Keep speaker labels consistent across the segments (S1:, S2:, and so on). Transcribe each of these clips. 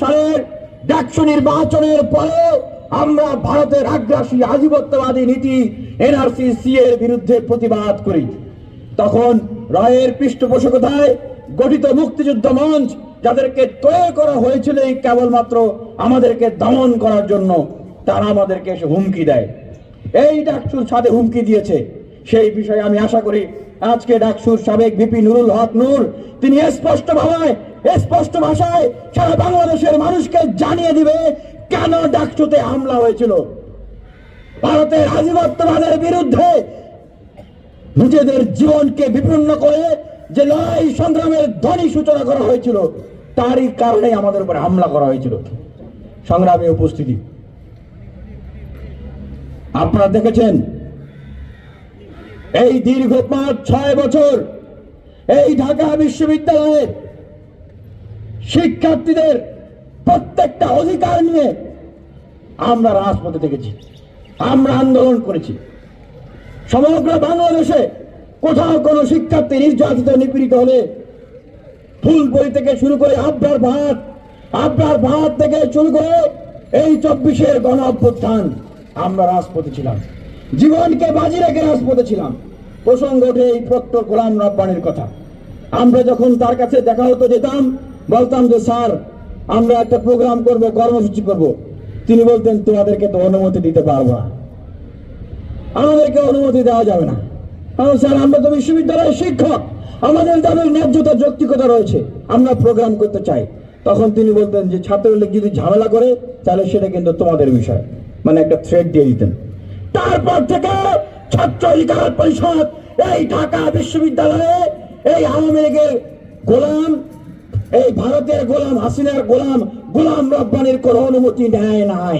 S1: সালের ডাকসু নির্বাচনের পরে আমরা ভারতের আগ্রাসী আধিপত্যবাদী নীতি, এনআরসি সি এর বিরুদ্ধে প্রতিবাদ করি। তখন রায়ের পৃষ্ঠপোষকতায় গঠিত মুক্তিযুদ্ধ মঞ্চ যাদেরকে তৈরি করা হয়েছিল এই কেবলমাত্র আমাদেরকে দমন করার জন্য, তারা আমাদেরকে এসে হুমকি দেয়। এই ডাকসুর সাথে হুমকি দিয়েছে। সেই বিষয়ে আমি আশা করি আজকে ডাকসুর সাবেক বিপি নুরুল হক নূর, তিনি স্পষ্ট ভাবে স্পষ্ট ভাষায় সারা বাংলাদেশের মানুষকে জানিয়ে দিবে কেন ডাকসুতে হামলা হয়েছিল। ভারতের আধিপত্যবাদের বিরুদ্ধে নিজেদের জীবনকে বিপন্ন করে যে লড়াই সংগ্রামের ধ্বনি সূচনা করা হয়েছিল, তারই কারণে আমাদের উপর হামলা করা হয়েছিল। সংগ্রামে উপস্থিতি। আপনারা দেখেছেন এই দীর্ঘ পাঁচ, ছয় বছর এই ঢাকা বিশ্ববিদ্যালয়ের শিক্ষার্থীদের প্রত্যেকটা অধিকার নিয়ে আমরা রাজপথে দেখেছি, আমরা আন্দোলন করেছি। সমগ্র বাংলাদেশে কোথাও কোনো শিক্ষার্থী নির্যাতিত, নিপীড়িত হলে ফুলবই থেকে শুরু করে আবরার ভাত আবরার ভাত থেকে শুরু করে এই চব্বিশের গণ অভ্যুত্থান আমরা রাজপথে ছিলাম। জীবনকে বাজি রেখে রাজপথে ছিলাম। প্রসঙ্গ ওঠে এই প্রক্টর গোলাম রব্বানির কথা। আমরা যখন তার কাছে দেখা হতো যেতাম, বলতাম যে, স্যার, আমরা একটা প্রোগ্রাম করব, কর্মসূচি করব। তিনি বলতেন, তোমাদেরকে তো অনুমতি দিতে পারব না। আমাদেরকে অনুমতি দেওয়া যাবে না। কারণ স্যার, আমরা তো বিশ্ববিদ্যালয়ের শিক্ষক। আমাদের তাদের ন্যায্যতা, যৌক্তিকতা রয়েছে, আমরা প্রোগ্রাম করতে চাই। তখন তিনি বলতেন যে, ছাত্রলীগ যদি ঝামেলা করে, তাহলে সেটা কিন্তু তোমাদের বিষয়। মানে একটা থ্রেড দিয়ে দিতেন। তারপর থেকে ছাত্র অধিকার পরিষদ এই ঢাকা বিশ্ববিদ্যালয়ে এই আওয়ামী লীগের গোলাম, এই ভারতের গোলাম হাসিনার গোলাম গোলাম রব্বানির কোনো অনুমতি নেয় নাই।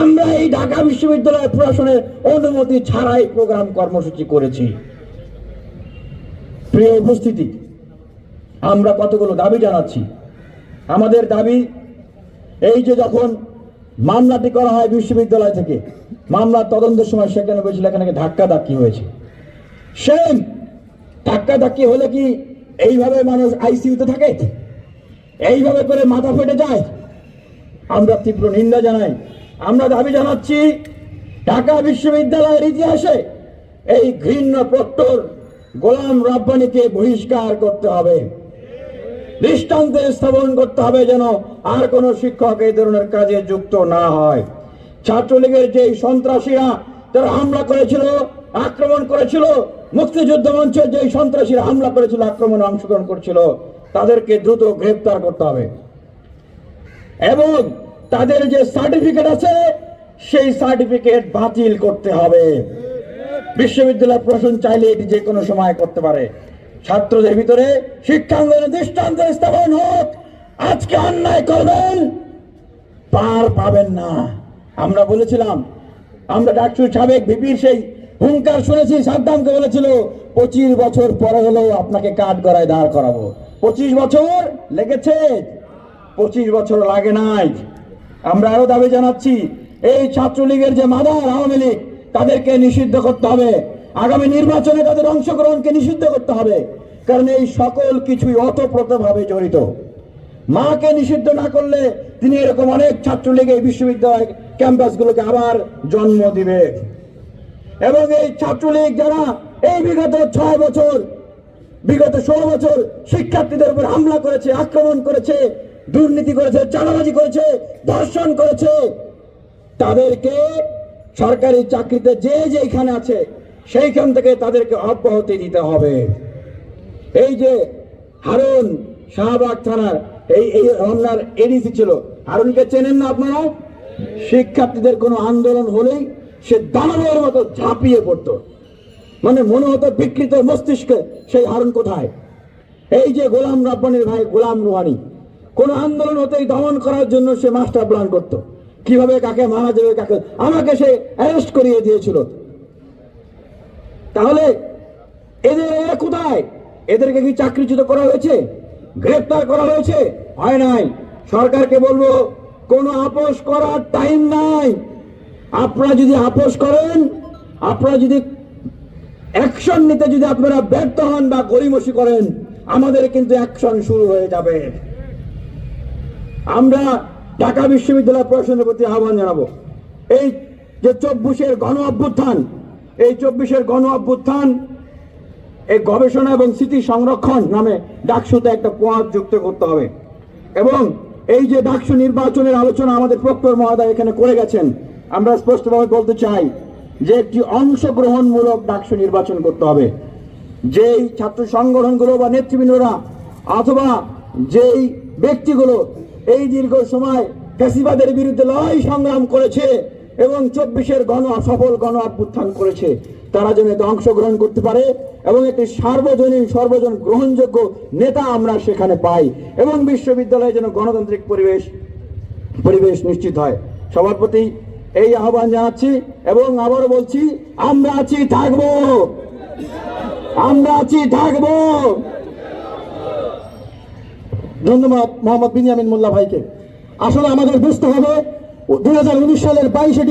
S1: আমরা এই ঢাকা বিশ্ববিদ্যালয় প্রশাসনের অনুমতি ছাড়াই প্রোগ্রাম কর্মসূচি করেছি। প্রিয় উপস্থিতি, আমরা কতগুলো দাবি জানাচ্ছি? আমাদের দাবি এই যে যখন মামলাটি করা হয় বিশ্ববিদ্যালয় থেকে মামলার তদন্তের সময় সেখানে বলেছিল, এখানে ধাক্কা ধাক্কি হয়েছে। সেম ধাক্কা ধাক্কি হলে কি এইভাবে মানুষ আইসিইউতে থাকে? এইভাবে করে মাথা ফেটে যায়? আমরা তীব্র নিন্দা জানাই। আমরা দাবি জানাচ্ছি, ঢাকা বিশ্ববিদ্যালয়ের ইতিহাসে এই ঘৃণ্য প্রক্টর গোলাম রাব্বানিকে বহিষ্কার করতে হবে। দৃষ্টান্তে স্থাপন করতে হবে যেন আর কোনো শিক্ষক এই ধরনের কাজে যুক্ত না হয়। ছাত্রলীগের যে সন্ত্রাসীরা তারা হামলা করেছিল, আক্রমণ করেছিল, মুক্তিযুদ্ধ মঞ্চের যে সন্ত্রাসীরা হামলা করেছিল, আক্রমণে অংশগ্রহণ করছিল, তাদেরকে দ্রুত গ্রেপ্তার করতে হবে। এবং তাদের যে সার্টিফিকেট আছে, সেই সার্টিফিকেট বাতিল করতে হবে। বিশ্ববিদ্যালয় প্রশাসন চাইলে এটি যে কোনো সময় করতে পারে। ছাত্রদের ভিতরে শিক্ষাঙ্গনে দৃষ্টান্ত স্থাপন হোক। আজকে অন্যায় করবেন, পার পাবেন না। আমরা বলেছিলাম, আমরা ডাক্তার সাবেক ভিপির সেই হুঙ্কার শুনেছি সাদ্দামকে বলেছিল, পঁচিশ বছর পরে হলেও আপনাকে কাঠ গড়ায় দাঁড় করাবো। পঁচিশ বছর লেগেছে, পঁচিশ বছর লাগে নাই। আমরা আরও দাবি জানাচ্ছি, এই ছাত্রলীগের যে মাদার আওয়ামী লীগ, তাদেরকে নিষিদ্ধ করতে হবে। আগামী নির্বাচনে তাদের অংশগ্রহণকে নিষিদ্ধ করতে হবে, কারণ এই সকল কিছুই অতপ্রতভাবে জড়িত। মাকে নিষিদ্ধ না করলে তিনি এরকম অনেক ছাত্রলীগ এই বিশ্ববিদ্যালয় ক্যাম্পাসগুলোকে আবার জন্ম দিবে। এবং এই ছাত্রলীগ যারা এই বিগত ছয় বছর, বিগত ষোলো বছর শিক্ষার্থীদের উপর হামলা করেছে, আক্রমণ করেছে, দুর্নীতি করেছে, চাঁদাবাজি করেছে, ধর্ষণ করেছে, তাদেরকে সরকারি চাকরিতে যে যেখানে আছে, সেইখান থেকে তাদেরকে অব্যাহতি দিতে হবে। এই যে হারুন শাহবাগ থানার এই এই রমনার এডিসি ছিল, হারুনকে চেনেন না আপনারা? শিক্ষার্থীদের কোনো আন্দোলন হলেই সে দানবের মতো ঝাঁপিয়ে পড়তো। মানে মনে হতো বিকৃত মস্তিষ্কে সেই হারুন কোথায়? এই যে গোলাম রাব্বানির ভাই গোলাম রুহানি, কোন আন্দোলন হতেই দমন করার জন্য সে মাস্টার প্ল্যান করত। কীভাবে কাকে মারা যাবে, কাকে আমাকে সে অ্যারেস্ট করিয়ে দিয়েছিল। তাহলে এদের এরা কোথায়? এদেরকে কি চাকরিচ্যুত করা হয়েছে? গ্রেপ্তার করা হয়েছে? হয় নাই। সরকারকে বলব কোনো আপোষ করার টাইম নাই। আপনারা যদি আপোষ করেন, আপনারা যদি অ্যাকশন নিতে যদি আপনারা ব্যর্থ হন বা গরিমসি করেন, আমাদের কিন্তু অ্যাকশন শুরু হয়ে যাবে। আমরা ঢাকা বিশ্ববিদ্যালয় প্রশাসনের প্রতি আহ্বান জানাব। এই যে চব্বিশের গণ অভ্যুত্থান, এই চব্বিশের গণ অভ্যুত্থান, এই গবেষণা এবং স্মৃতি সংরক্ষণ নামে ডাকসুতে একটা পোয়াদ যুক্ত করতে হবে। এবং এই যে ডাকসু নির্বাচনের আলোচনা আমাদের প্রক্টর মহোদয় এখানে করে গেছেন, আমরা স্পষ্টভাবে বলতে চাই যে একটি অংশগ্রহণমূলক ডাকসু নির্বাচন করতে হবে। যেই ছাত্র সংগঠনগুলো বা নেতৃবৃন্দরা অথবা যেই ব্যক্তিগুলো এই দীর্ঘ সময় ফ্যাসিবাদের বিরুদ্ধে লড়াই সংগ্রাম করেছে এবং চব্বিশের গণ সফল গণ অভ্যুত্থান করেছে তারা যেন এতে অংশগ্রহণ করতে পারে এবং একটি সার্বজনীন, সর্বজন গ্রহণযোগ্য নেতা আমরা সেখানে পাই এবং বিশ্ববিদ্যালয়ে যেন গণতান্ত্রিক পরিবেশ পরিবেশ নিশ্চিত হয়। সবার প্রতি এই আহ্বান জানাচ্ছি এবং আবারও বলছি, আমরা আছি, থাকব! আমরা আছি, থাকব!
S2: ধন্যবাদ মোহাম্মদ বিনিয়ামিন মোল্লা ভাইকে। আসলে আমাদের বুঝতে হবে, দুই হাজার উনিশ সালের বাইশে